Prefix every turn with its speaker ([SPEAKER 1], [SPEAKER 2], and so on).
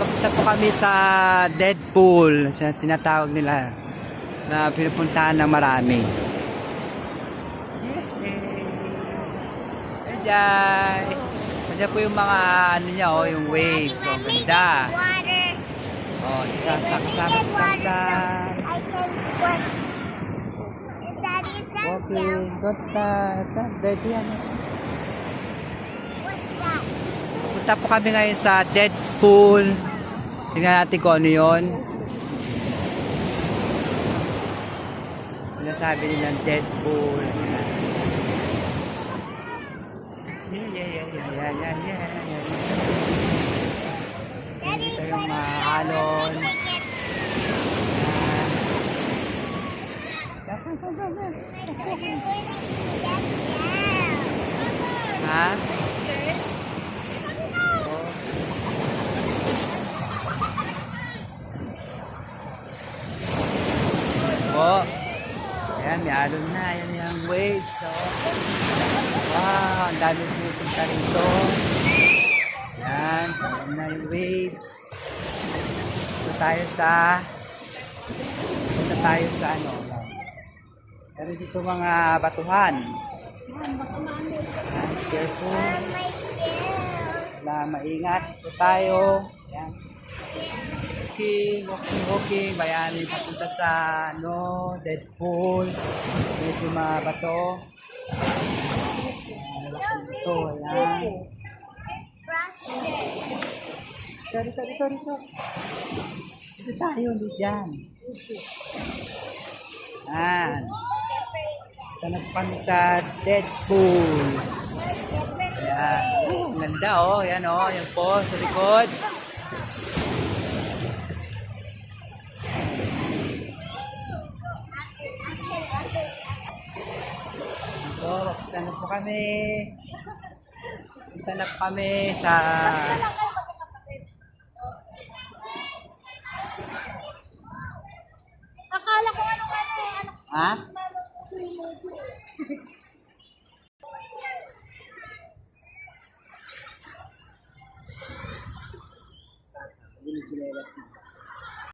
[SPEAKER 1] papunta po kami sa Deadpool, sa tinatawag nila na pinupuntahan ng marami. Hey, Jai! Kanya po yung mga ano niya, oh, yung waves. Oh, ganda. Oh, kasama si Sansa.
[SPEAKER 2] I can?
[SPEAKER 1] Okay, got that. Dirty yan. Punta po kami ngayon sa Deadpool. Tingnan natin kung ano yun. Sinasabi nilang Deadpool. Yeah, yeah, yeah, yeah, yeah, yeah, yeah, yeah.
[SPEAKER 2] Daddy,
[SPEAKER 1] Ito yung mga alon.
[SPEAKER 2] Let
[SPEAKER 1] Ayan, may alon na. Ayan yung waves. Oh. Wow, ang dami pupunta rito. Ayan, ayan na yung waves. Punta tayo sa punta tayo sa ano. Meron dito mga batuhan. Ayan, careful. Na maingat po tayo. Ayan. Walking, walking, walking. Bayani papunta sa ano, Deadpool. Medyo mga bato. Ayan, Ito, ayan. Dito, dito, dito, dito. Dito tayo, hindi dyan. Ayan. Tanag kami sa Deadpool. Ayan. Ang ganda oh. Ayan oh. Ayan po sa likod. Na po kami. Punta na po kami sa...
[SPEAKER 2] Akala ko ano ka. Ano
[SPEAKER 1] Ha? Chinelas na.